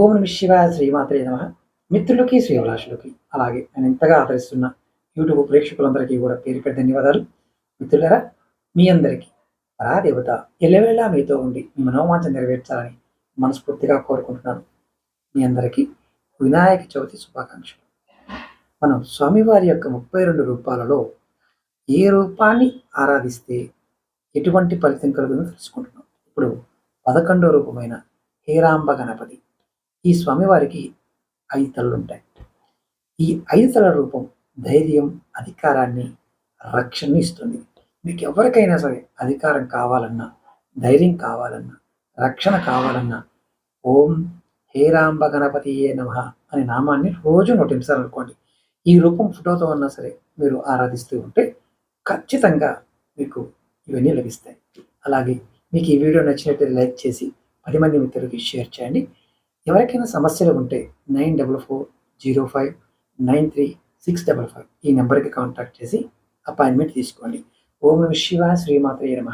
ఓం నమ శివాయ శ్రీమాత్రే నమ. మిత్రులకి శ్రీవలాసులకి అలాగే నేను ఎంతగా ఆదరిస్తున్న యూట్యూబ్ ప్రేక్షకులందరికీ కూడా పేరు పెద్ద ధన్యవాదాలు. మిత్రులరా మీ అందరికీ పరాదేవత ఎల్లవేళలా మీతో ఉండి మీ మనోమాంచం నెరవేర్చాలని మనస్ఫూర్తిగా కోరుకుంటున్నాను. మీ అందరికీ వినాయక చవితి శుభాకాంక్షలు. మనం స్వామివారి యొక్క ముప్పై రెండు రూపాలలో ఏ రూపాన్ని ఆరాధిస్తే ఎటువంటి ఫలితం కలుగుతుందో తెలుసుకుంటున్నాం. ఇప్పుడు పదకొండో రూపమైన హేరాంబ గణపతి ఈ స్వామివారికి ఐదు తలలు ఉంటాయి. ఈ ఐదు తల రూపం ధైర్యం అధికారాన్ని రక్షణ ఇస్తుంది. మీకు ఎవరికైనా సరే అధికారం కావాలన్నా ధైర్యం కావాలన్నా రక్షణ కావాలన్నా ఓం హేరాంబ గణపతి ఏ నమ అనే నామాన్ని రోజు నోటించాలనుకోండి ఈ రూపం ఫోటోతో ఉన్నా సరే మీరు ఆరాధిస్తూ ఉంటే ఖచ్చితంగా మీకు ఇవన్నీ లభిస్తాయి. అలాగే మీకు ఈ వీడియో నచ్చినట్లయితే లైక్ చేసి పది మంది మిత్రులకి షేర్ చేయండి. ఎవరికైనా సమస్యలు ఉంటే nine double four zero five nine three six double five ఈ నెంబర్కి కాంటాక్ట్ చేసి అపాయింట్మెంట్ తీసుకోండి. ఓం శివ శ్రీమాత్రే నమ.